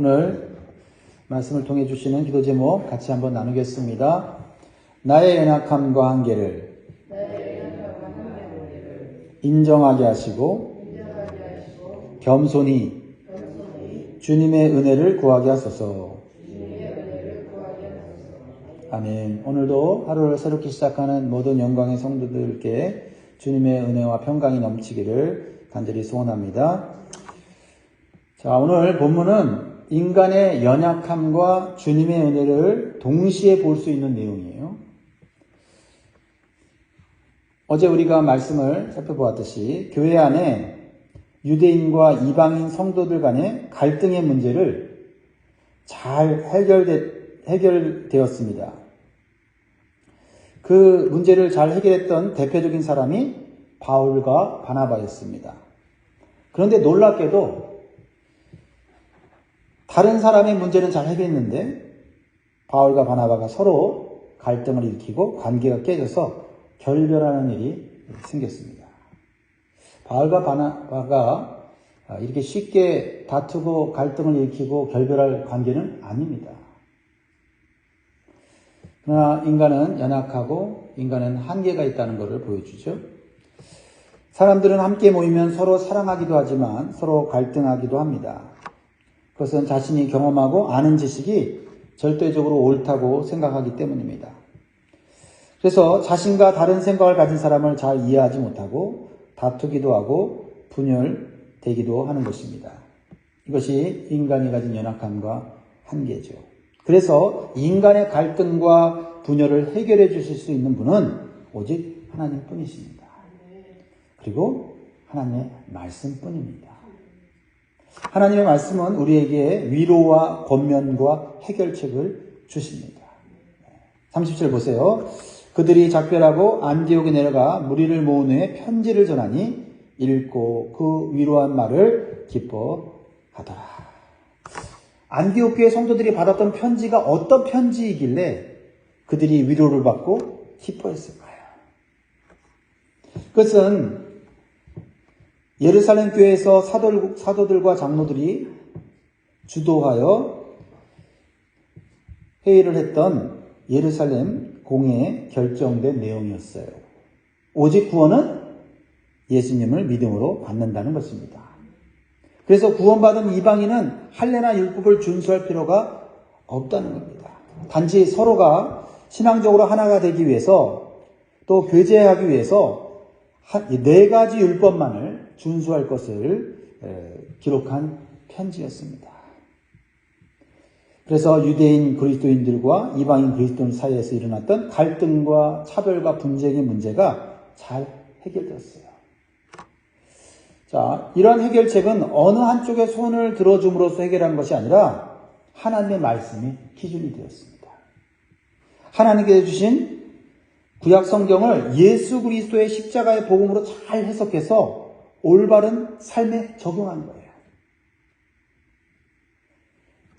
오늘 말씀을 통해 주시는 기도 제목 같이 한번 나누겠습니다. 나의 연약함과 한계를 인정하게 하시고 겸손히 주님의 은혜를 구하게 하소서. 아멘. 오늘도 하루를 새롭게 시작하는 모든 영광의 성도들께 주님의 은혜와 평강이 넘치기를 간절히 소원합니다. 자, 오늘 본문은 인간의 연약함과 주님의 은혜를 동시에 볼 수 있는 내용이에요. 어제 우리가 말씀을 살펴보았듯이 교회 안에 유대인과 이방인 성도들 간의 갈등의 문제를 잘 해결되, 해결되었습니다. 그 문제를 잘 해결했던 대표적인 사람이 바울과 바나바였습니다. 그런데 놀랍게도 다른 사람의 문제는 잘 해결했는데 바울과 바나바가 서로 갈등을 일으키고 관계가 깨져서 결별하는 일이 생겼습니다. 바울과 바나바가 이렇게 쉽게 다투고 갈등을 일으키고 결별할 관계는 아닙니다. 그러나 인간은 연약하고 인간은 한계가 있다는 것을 보여주죠. 사람들은 함께 모이면 서로 사랑하기도 하지만 서로 갈등하기도 합니다. 그것은 자신이 경험하고 아는 지식이 절대적으로 옳다고 생각하기 때문입니다. 그래서 자신과 다른 생각을 가진 사람을 잘 이해하지 못하고 다투기도 하고 분열되기도 하는 것입니다. 이것이 인간이 가진 연약함과 한계죠. 그래서 인간의 갈등과 분열을 해결해 주실 수 있는 분은 오직 하나님 뿐이십니다. 그리고 하나님의 말씀 뿐입니다. 하나님의 말씀은 우리에게 위로와 권면과 해결책을 주십니다. 30절 보세요. 그들이 작별하고 안디옥에 내려가 무리를 모은 후에 편지를 전하니 읽고 그 위로한 말을 기뻐하더라. 안디옥 교회 성도들이 받았던 편지가 어떤 편지이길래 그들이 위로를 받고 기뻐했을까요? 그것은 예루살렘 교회에서 사도들, 사도들과 장로들이 주도하여 회의를 했던 예루살렘 공회에 결정된 내용이었어요. 오직 구원은 예수님을 믿음으로 받는다는 것입니다. 그래서 구원받은 이방인은 할례나 율법을 준수할 필요가 없다는 겁니다. 단지 서로가 신앙적으로 하나가 되기 위해서 또 교제하기 위해서 네 가지 율법만을 준수할 것을 기록한 편지였습니다. 그래서 유대인 그리스도인들과 이방인 그리스도인 사이에서 일어났던 갈등과 차별과 분쟁의 문제가 잘 해결되었어요. 자, 이러한 해결책은 어느 한쪽의 손을 들어줌으로써 해결한 것이 아니라 하나님의 말씀이 기준이 되었습니다. 하나님께서 주신 구약 성경을 예수 그리스도의 십자가의 복음으로 잘 해석해서 올바른 삶에 적용한 거예요.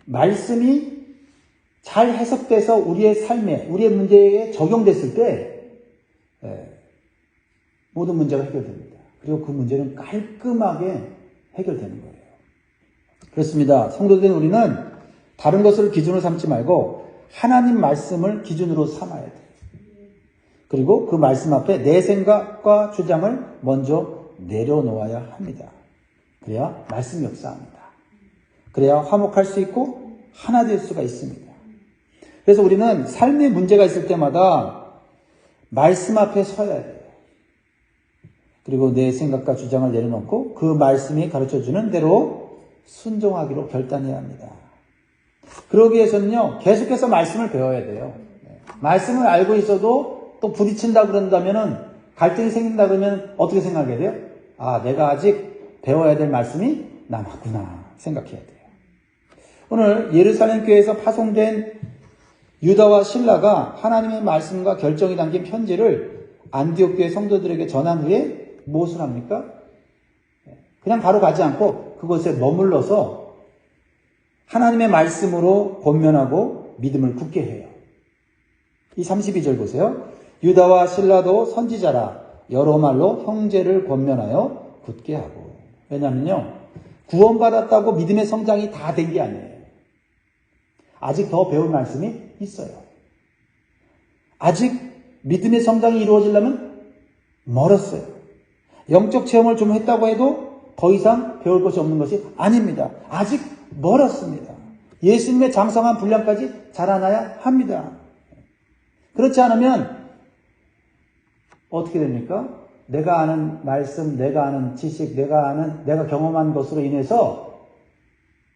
말씀이 잘 해석돼서 우리의 삶에, 우리의 문제에 적용됐을 때 예, 모든 문제가 해결됩니다. 그리고 그 문제는 깔끔하게 해결되는 거예요. 그렇습니다. 성도된 우리는 다른 것을 기준으로 삼지 말고 하나님 말씀을 기준으로 삼아야 돼요. 그리고 그 말씀 앞에 내 생각과 주장을 먼저 내려놓아야 합니다. 그래야 말씀이 역사합니다. 그래야 화목할 수 있고 하나 될 수가 있습니다. 그래서 우리는 삶의 문제가 있을 때마다 말씀 앞에 서야 돼요. 그리고 내 생각과 주장을 내려놓고 그 말씀이 가르쳐 주는 대로 순종하기로 결단해야 합니다. 그러기 위해서는요, 계속해서 말씀을 배워야 돼요. 말씀을 알고 있어도 또 부딪힌다 그런다면은 갈등이 생긴다 그러면 어떻게 생각해야 돼요? 아, 내가 아직 배워야 될 말씀이 남았구나 생각해야 돼요. 오늘 예루살렘 교회에서 파송된 유다와 신라가 하나님의 말씀과 결정이 담긴 편지를 안디옥 교회 성도들에게 전한 후에 무엇을 합니까? 그냥 바로 가지 않고 그곳에 머물러서 하나님의 말씀으로 권면하고 믿음을 굳게 해요. 이 32절 보세요. 유다와 신라도 선지자라 여러 말로 형제를 권면하여 굳게 하고. 왜냐면요. 구원받았다고 믿음의 성장이 다 된 게 아니에요. 아직 더 배울 말씀이 있어요. 아직 믿음의 성장이 이루어지려면 멀었어요. 영적 체험을 좀 했다고 해도 더 이상 배울 것이 없는 것이 아닙니다. 아직 멀었습니다. 예수님의 장성한 분량까지 자라나야 합니다. 그렇지 않으면 어떻게 됩니까? 내가 아는 말씀, 내가 아는 지식, 내가 아는, 내가 경험한 것으로 인해서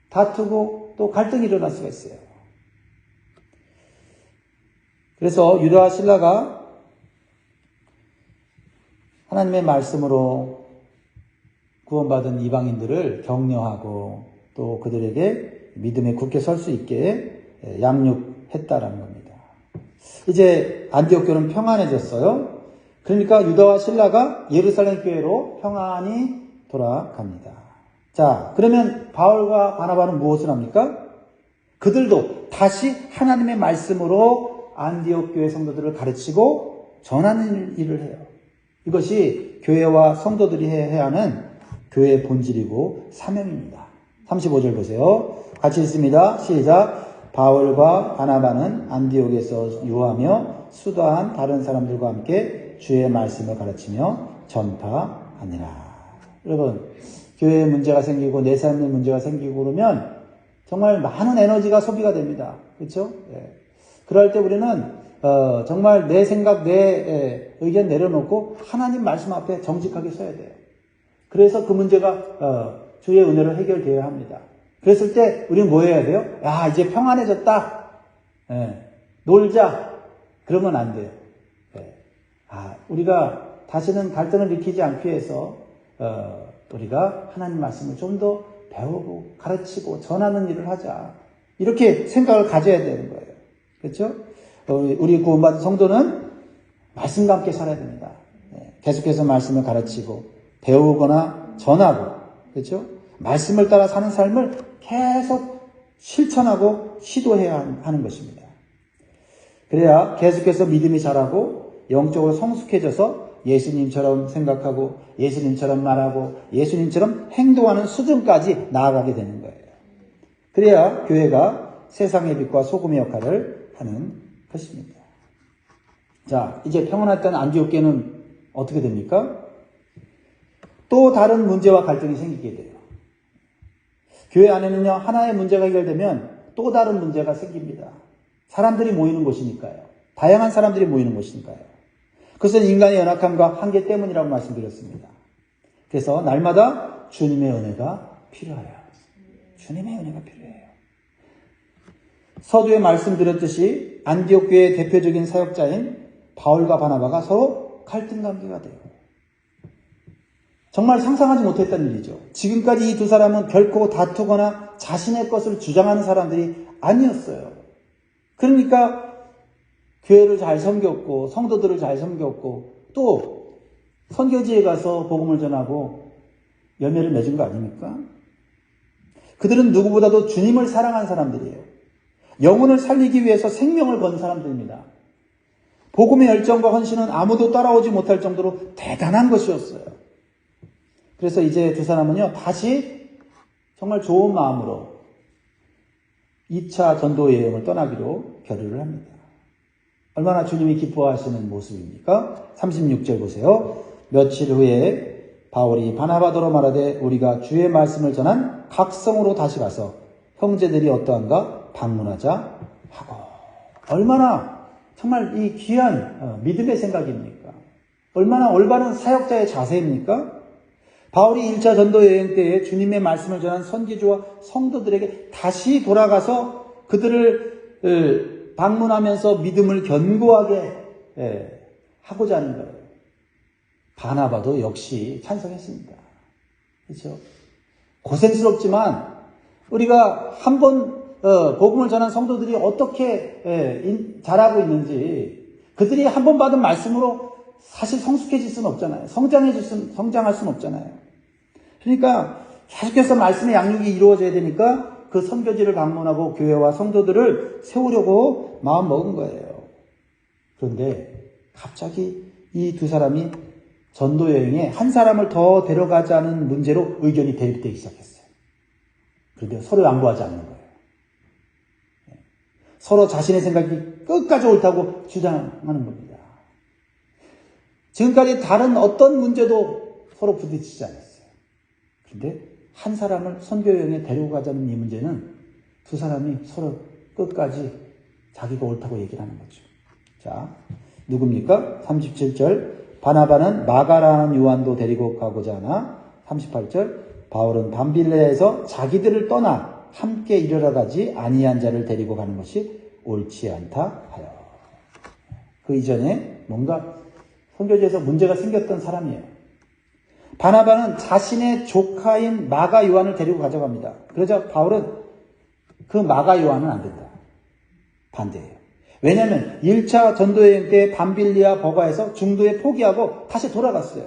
다투고 또 갈등이 일어날 수가 있어요. 그래서 유다와 신라가 하나님의 말씀으로 구원받은 이방인들을 격려하고 또 그들에게 믿음에 굳게 설 수 있게 양육했다라는 겁니다. 이제 안디옥 교는 평안해졌어요. 그러니까 유다와 신라가 예루살렘 교회로 평안히 돌아갑니다. 자, 그러면 바울과 바나바는 무엇을 합니까? 그들도 다시 하나님의 말씀으로 안디옥 교회 성도들을 가르치고 전하는 일을 해요. 이것이 교회와 성도들이 해야 하는 교회의 본질이고 사명입니다. 35절 보세요. 같이 읽습니다. 시작. 바울과 바나바는 안디옥에서 유하며 수다한 다른 사람들과 함께 주의 말씀을 가르치며 전파하니라. 여러분, 교회에 문제가 생기고 내 삶에 문제가 생기고 그러면 정말 많은 에너지가 소비가 됩니다. 그렇죠? 예. 그럴 때 우리는 어, 정말 내 생각, 내 예, 의견 내려놓고 하나님 말씀 앞에 정직하게 서야 돼요. 그래서 그 문제가 어, 주의 은혜로 해결되어야 합니다. 그랬을 때 우리는 뭐 해야 돼요? 야 이제 평안해졌다. 예, 놀자. 그러면 안 돼요. 예. 아 우리가 다시는 갈등을 일으키지 않기 위해서 어, 우리가 하나님 말씀을 좀 더 배우고 가르치고 전하는 일을 하자. 이렇게 생각을 가져야 되는 거예요. 그렇죠? 우리 구원받은 성도는 말씀과 함께 살아야 됩니다. 예, 계속해서 말씀을 가르치고 배우거나 전하고 그렇죠? 말씀을 따라 사는 삶을 계속 실천하고 시도해야 하는 것입니다. 그래야 계속해서 믿음이 자라고 영적으로 성숙해져서 예수님처럼 생각하고 예수님처럼 말하고 예수님처럼 행동하는 수준까지 나아가게 되는 거예요. 그래야 교회가 세상의 빛과 소금의 역할을 하는 것입니다. 자, 이제 평안했던 안디옥교는 어떻게 됩니까? 또 다른 문제와 갈등이 생기게 돼요. 교회 안에는요, 하나의 문제가 해결되면 또 다른 문제가 생깁니다. 사람들이 모이는 곳이니까요. 다양한 사람들이 모이는 곳이니까요. 그것은 인간의 연약함과 한계 때문이라고 말씀드렸습니다. 그래서 날마다 주님의 은혜가 필요해요. 주님의 은혜가 필요해요. 서두에 말씀드렸듯이 안디옥 교회의 대표적인 사역자인 바울과 바나바가 서로 갈등 관계가 돼요. 정말 상상하지 못했던 일이죠. 지금까지 이 두 사람은 결코 다투거나 자신의 것을 주장하는 사람들이 아니었어요. 그러니까 교회를 잘 섬겼고 성도들을 잘 섬겼고 또 선교지에 가서 복음을 전하고 열매를 맺은 거 아닙니까? 그들은 누구보다도 주님을 사랑한 사람들이에요. 영혼을 살리기 위해서 생명을 건 사람들입니다. 복음의 열정과 헌신은 아무도 따라오지 못할 정도로 대단한 것이었어요. 그래서 이제 두 사람은요, 다시 정말 좋은 마음으로 2차 전도 여행을 떠나기로 결의를 합니다. 얼마나 주님이 기뻐하시는 모습입니까? 36절 보세요. 며칠 후에 바울이 바나바더로 말하되 우리가 주의 말씀을 전한 각성으로 다시 가서 형제들이 어떠한가 방문하자 하고 얼마나 정말 이 귀한 어, 믿음의 생각입니까? 얼마나 올바른 사역자의 자세입니까? 바울이 1차 전도 여행 때에 주님의 말씀을 전한 선지주와 성도들에게 다시 돌아가서 그들을 방문하면서 믿음을 견고하게 하고자 하는 거예요. 바나바도 역시 찬성했습니다. 그렇죠? 고생스럽지만 우리가 한번 어, 복음을 전한 성도들이 어떻게 에, 자라고 있는지 그들이 한 번 받은 말씀으로 사실 성숙해질 수는 없잖아요. 성장해질 수, 성장할 수는 없잖아요. 그러니까 계속해서 말씀의 양육이 이루어져야 되니까 그 선교지를 방문하고 교회와 성도들을 세우려고 마음 먹은 거예요. 그런데 갑자기 이 두 사람이 전도 여행에 한 사람을 더 데려가자는 문제로 의견이 대립되기 시작했어요. 그런데 서로 양보하지 않는 거예요. 서로 자신의 생각이 끝까지 옳다고 주장하는 겁니다. 지금까지 다른 어떤 문제도 서로 부딪히지 않았어요. 근데 한 사람을 선교 여행에 데리고 가자는 이 문제는 두 사람이 서로 끝까지 자기가 옳다고 얘기를 하는 거죠. 자, 누굽니까? 37절. 바나바는 마가라는 요한도 데리고 가고자 하나. 38절. 바울은 밤빌레에서 자기들을 떠나 함께 이르러 가지 아니한 자를 데리고 가는 것이 옳지 않다 하여. 그 이전에 뭔가 선교지에서 문제가 생겼던 사람이에요. 바나바는 자신의 조카인 마가 요한을 데리고 가져갑니다. 그러자 바울은 그 마가 요한은 안 된다. 반대예요. 왜냐하면 1차 전도여행 때 밤빌리아 버가에서 중도에 포기하고 다시 돌아갔어요.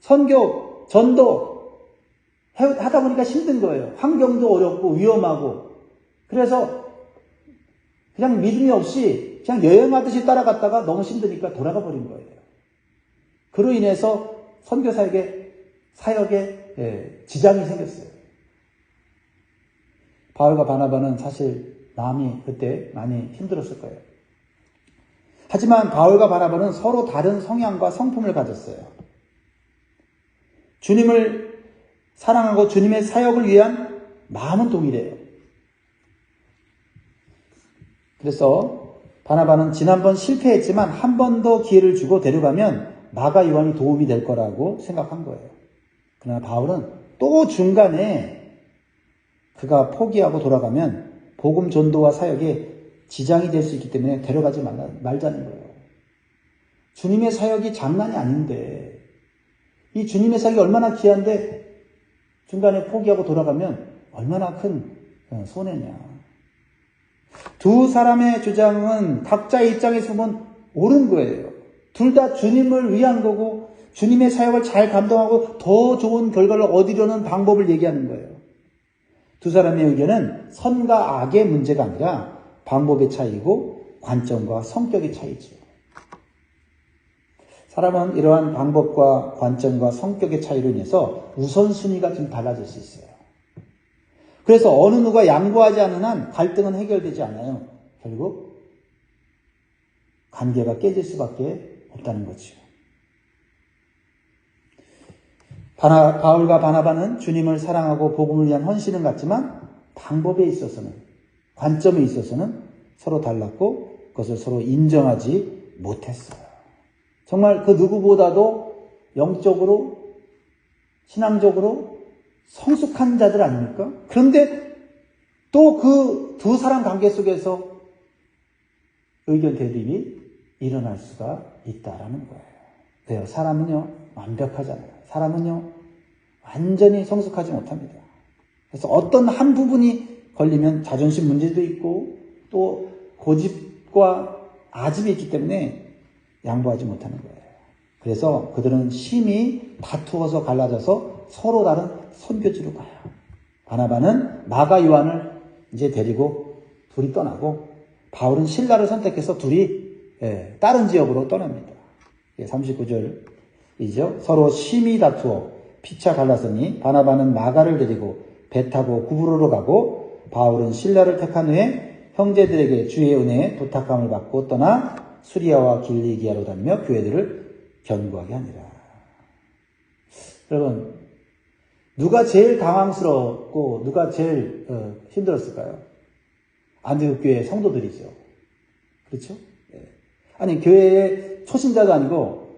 선교, 전도 하다 보니까 힘든 거예요. 환경도 어렵고 위험하고. 그래서 그냥 믿음이 없이 그냥 여행하듯이 따라갔다가 너무 힘드니까 돌아가 버린 거예요. 그로 인해서 선교 사역에 사역에 예, 지장이 생겼어요. 바울과 바나바는 사실 마음이 그때 많이 힘들었을 거예요. 하지만 바울과 바나바는 서로 다른 성향과 성품을 가졌어요. 주님을 사랑하고 주님의 사역을 위한 마음은 동일해요. 그래서 바나바는 지난번 실패했지만 한 번 더 기회를 주고 데려가면 마가 요한이 도움이 될 거라고 생각한 거예요. 그러나 바울은 또 중간에 그가 포기하고 돌아가면 복음 전도와 사역에 지장이 될 수 있기 때문에 데려가지 말라, 말자는 거예요. 주님의 사역이 장난이 아닌데 이 주님의 사역이 얼마나 귀한데 중간에 포기하고 돌아가면 얼마나 큰 어, 손해냐. 두 사람의 주장은 각자의 입장에서 보면 옳은 거예요. 둘 다 주님을 위한 거고 주님의 사역을 잘 감당하고 더 좋은 결과를 얻으려는 방법을 얘기하는 거예요. 두 사람의 의견은 선과 악의 문제가 아니라 방법의 차이고 관점과 성격의 차이죠. 사람은 이러한 방법과 관점과 성격의 차이로 인해서 우선순위가 좀 달라질 수 있어요. 그래서 어느 누가 양보하지 않는 한 갈등은 해결되지 않아요. 결국 관계가 깨질 수밖에 없다는 거죠. 바나, 바울과 바나바는 주님을 사랑하고 복음을 위한 헌신은 같지만 방법에 있어서는 관점에 있어서는 서로 달랐고 그것을 서로 인정하지 못했어요. 정말 그 누구보다도 영적으로 신앙적으로 성숙한 자들 아닙니까? 그런데 또 그 두 사람 관계 속에서 의견 대립이 일어날 수가 있다라는 거예요. 왜요? 사람은요, 완벽하잖아요. 사람은요, 완전히 성숙하지 못합니다. 그래서 어떤 한 부분이 걸리면 자존심 문제도 있고, 또 고집과 아집이 있기 때문에 양보하지 못하는 거예요. 그래서 그들은 심히 다투어서 갈라져서 서로 다른 선교지로 가요. 바나바는 마가 요한을 이제 데리고 둘이 떠나고 바울은 신라를 선택해서 둘이 예, 다른 지역으로 떠납니다. 39절이죠. 서로 심히 다투어 피차 갈라서니 바나바는 마가를 데리고 배 타고 구부로로 가고 바울은 신라를 택한 후에 형제들에게 주의 은혜에 부탁함을 받고 떠나 수리아와 길리기아로 다니며 교회들을 견고하게 하니라. 여러분 누가 제일 당황스럽고 누가 제일 어, 힘들었을까요? 안디옥 교회 성도들이죠. 그렇죠? 네. 아니 교회의 초신자도 아니고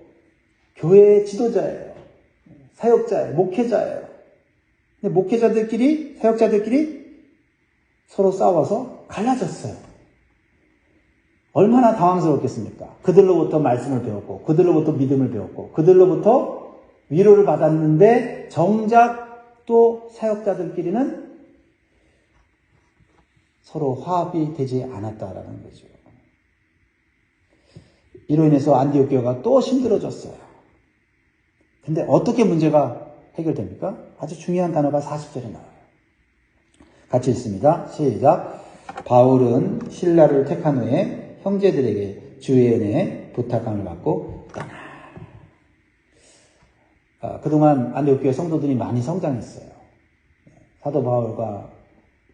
교회의 지도자예요. 사역자예요. 목회자예요. 근데 목회자들끼리 사역자들끼리 서로 싸워서 갈라졌어요. 얼마나 당황스럽겠습니까? 그들로부터 말씀을 배웠고, 그들로부터 믿음을 배웠고, 그들로부터 위로를 받았는데 정작 또 사역자들끼리는 서로 화합이 되지 않았다라는 거죠. 이로 인해서 안디옥 교회가 또 힘들어졌어요. 근데 어떻게 문제가 해결됩니까? 아주 중요한 단어가 40절에 나와요. 같이 읽습니다. 시작. 바울은 신라를 택한 후에 형제들에게 주의 은혜에 부탁함을 받고 떠나. 아, 그동안 안디옥 교회 성도들이 많이 성장했어요. 사도 바울과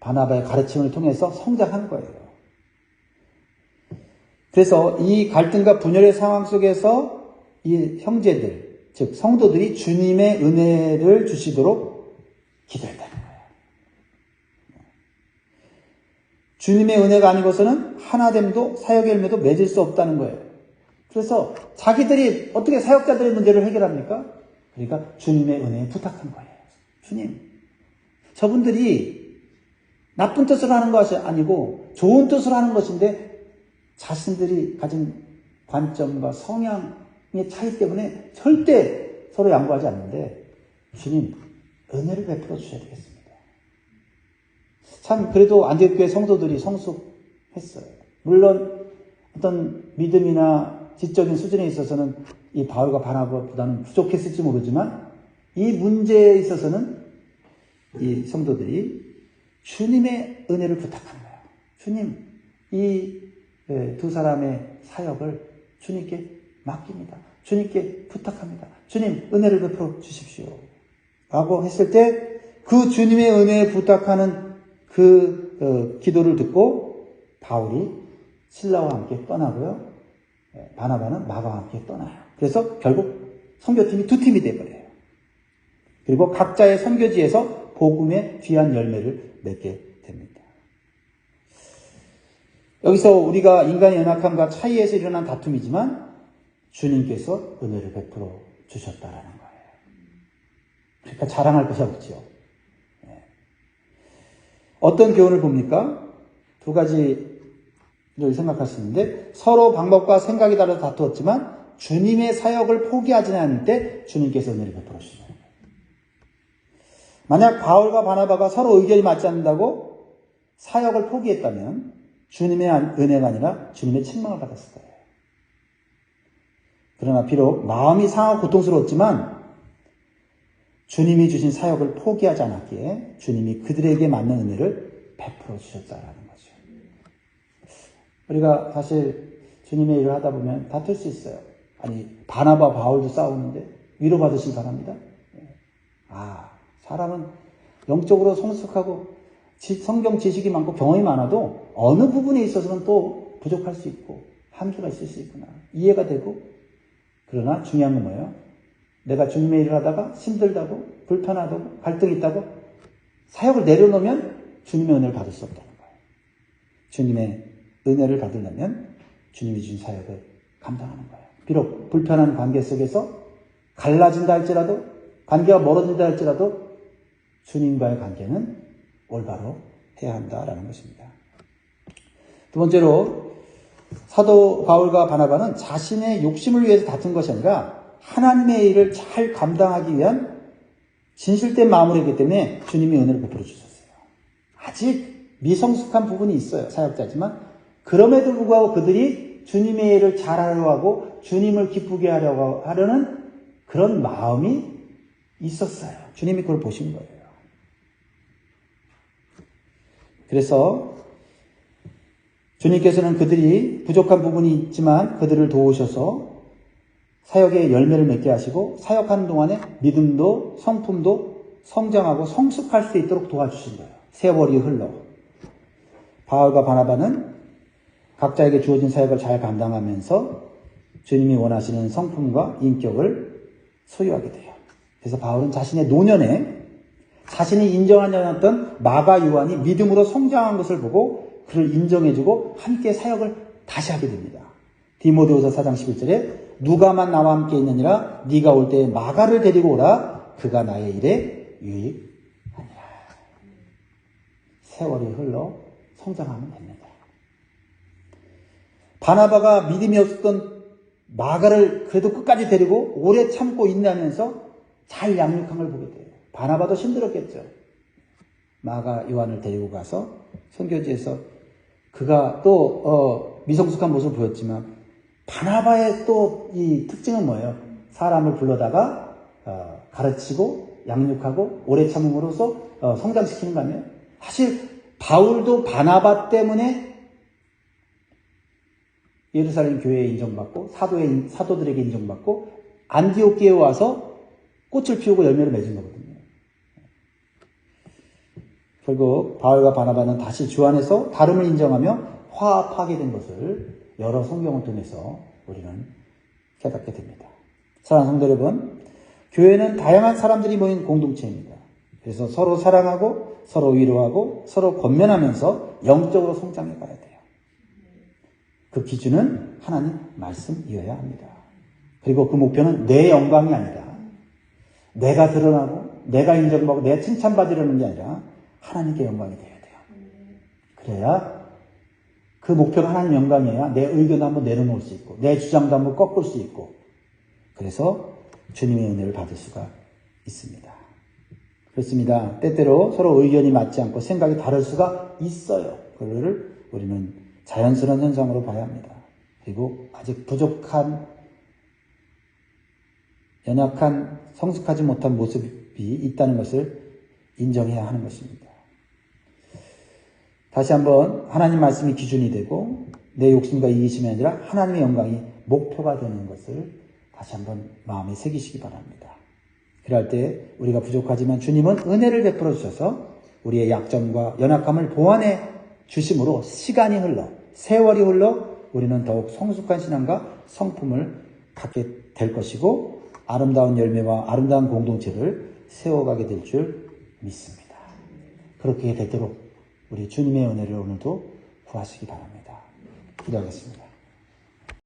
바나바의 가르침을 통해서 성장한 거예요. 그래서 이 갈등과 분열의 상황 속에서 이 형제들, 즉 성도들이 주님의 은혜를 주시도록 기도했다는 거예요. 주님의 은혜가 아니고서는 하나됨도 사역의 열매도 맺을 수 없다는 거예요. 그래서 자기들이 어떻게 사역자들의 문제를 해결합니까? 그러니까 주님의 은혜에 부탁한 거예요. 주님, 저분들이 나쁜 뜻으로 하는 것이 아니고 좋은 뜻으로 하는 것인데 자신들이 가진 관점과 성향의 차이 때문에 절대 서로 양보하지 않는데 주님 은혜를 베풀어 주셔야 되겠습니다. 참 그래도 안디옥교회 성도들이 성숙했어요. 물론 어떤 믿음이나 지적인 수준에 있어서는 이 바울과 바나바보다는 부족했을지 모르지만 이 문제에 있어서는 이 성도들이 주님의 은혜를 부탁하는 거예요. 주님, 이 두 사람의 사역을 주님께 맡깁니다. 주님께 부탁합니다. 주님, 은혜를 베풀어 주십시오. 라고 했을 때 그 주님의 은혜에 부탁하는 그 어, 기도를 듣고 바울이 신라와 함께 떠나고요. 예, 바나바는 마가와 함께 떠나요. 그래서 결국 선교팀이 두 팀이 돼버려요. 그리고 각자의 선교지에서 복음의 귀한 열매를 맺게. 여기서 우리가 인간의 연약함과 차이에서 일어난 다툼이지만 주님께서 은혜를 베풀어 주셨다라는 거예요. 그러니까 자랑할 것이 없죠. 예. 어떤 교훈을 봅니까? 두 가지를 생각할 수 있는데 서로 방법과 생각이 달라서 다투었지만 주님의 사역을 포기하지 않을 때 주님께서 은혜를 베풀어 주시죠. 만약 바울과 바나바가 서로 의견이 맞지 않는다고 사역을 포기했다면 주님의 은혜가 아니라 주님의 책망을 받았을 거예요. 그러나 비록 마음이 상하고 고통스러웠지만 주님이 주신 사역을 포기하지 않았기에 주님이 그들에게 맞는 은혜를 베풀어 주셨다라는 거죠. 우리가 사실 주님의 일을 하다 보면 다툴 수 있어요. 아니 바나바 바울도 싸우는데 위로 받으시기 바랍니다. 아 사람은 영적으로 성숙하고 성경 지식이 많고 경험이 많아도 어느 부분에 있어서는 또 부족할 수 있고 한계가 있을 수 있구나 이해가 되고 그러나 중요한 건 뭐예요? 내가 주님의 일을 하다가 힘들다고 불편하다고 갈등이 있다고 사역을 내려놓으면 주님의 은혜를 받을 수 없다는 거예요. 주님의 은혜를 받으려면 주님이 주신 사역을 감당하는 거예요. 비록 불편한 관계 속에서 갈라진다 할지라도 관계가 멀어진다 할지라도 주님과의 관계는 올바로 해야 한다라는 것입니다. 두 번째로 사도 바울과 바나바는 자신의 욕심을 위해서 다툰 것이 아니라 하나님의 일을 잘 감당하기 위한 진실된 마음으로했기 때문에 주님이 은혜를 베풀어 주셨어요. 아직 미성숙한 부분이 있어요. 사역자지만 그럼에도 불구하고 그들이 주님의 일을 잘하려고 하고 주님을 기쁘게 하려고 하려는 그런 마음이 있었어요. 주님이 그걸 보신 거예요. 그래서 주님께서는 그들이 부족한 부분이 있지만 그들을 도우셔서 사역의 열매를 맺게 하시고 사역하는 동안에 믿음도 성품도 성장하고 성숙할 수 있도록 도와주신 거예요. 세월이 흘러. 바울과 바나바는 각자에게 주어진 사역을 잘 감당하면서 주님이 원하시는 성품과 인격을 소유하게 돼요. 그래서 바울은 자신의 노년에 자신이 인정하지 않았던 마가 요한이 믿음으로 성장한 것을 보고 그를 인정해주고 함께 사역을 다시 하게 됩니다. 디모데후서 4장 11절에 누가만 나와 함께 있느니라 네가 올때 마가를 데리고 오라 그가 나의 일에 유익하니라. 세월이 흘러 성장하면 됩니다. 바나바가 믿음이 없었던 마가를 그래도 끝까지 데리고 오래 참고 인내하면서 잘 양육한 걸 보게 돼요. 바나바도 힘들었겠죠. 마가 요한을 데리고 가서 선교지에서 그가 또 어, 미성숙한 모습을 보였지만 바나바의 또 이 특징은 뭐예요? 사람을 불러다가 어, 가르치고 양육하고 오래 참음으로써 어, 성장시키는 거 아니에요? 사실 바울도 바나바 때문에 예루살렘 교회에 인정받고 사도의 사도들에게 인정받고 안디옥교에 와서 꽃을 피우고 열매를 맺은 거거든요. 결국 바울과 바나바는 다시 주 안에서 다름을 인정하며 화합하게 된 것을 여러 성경을 통해서 우리는 깨닫게 됩니다. 사랑하는 성도 여러분, 교회는 다양한 사람들이 모인 공동체입니다. 그래서 서로 사랑하고 서로 위로하고 서로 권면하면서 영적으로 성장해 가야 돼요. 그 기준은 하나님 말씀이어야 합니다. 그리고 그 목표는 내 영광이 아니라 내가 드러나고 내가 인정받고 내가 칭찬받으려는 게 아니라 하나님께 영광이 되어야 돼요. 그래야 그 목표가 하나님 영광이어야 내 의견도 한번 내려놓을 수 있고 내 주장도 한번 꺾을 수 있고 그래서 주님의 은혜를 받을 수가 있습니다. 그렇습니다. 때때로 서로 의견이 맞지 않고 생각이 다를 수가 있어요. 그거를 우리는 자연스러운 현상으로 봐야 합니다. 그리고 아직 부족한, 연약한, 성숙하지 못한 모습이 있다는 것을 인정해야 하는 것입니다. 다시 한번 하나님 말씀이 기준이 되고 내 욕심과 이기심이 아니라 하나님의 영광이 목표가 되는 것을 다시 한번 마음에 새기시기 바랍니다. 그럴 때 우리가 부족하지만 주님은 은혜를 베풀어 주셔서 우리의 약점과 연약함을 보완해 주심으로 시간이 흘러 세월이 흘러 우리는 더욱 성숙한 신앙과 성품을 갖게 될 것이고 아름다운 열매와 아름다운 공동체를 세워가게 될 줄 믿습니다. 그렇게 되도록 우리 주님의 은혜를 오늘도 구하시기 바랍니다. 기도하겠습니다.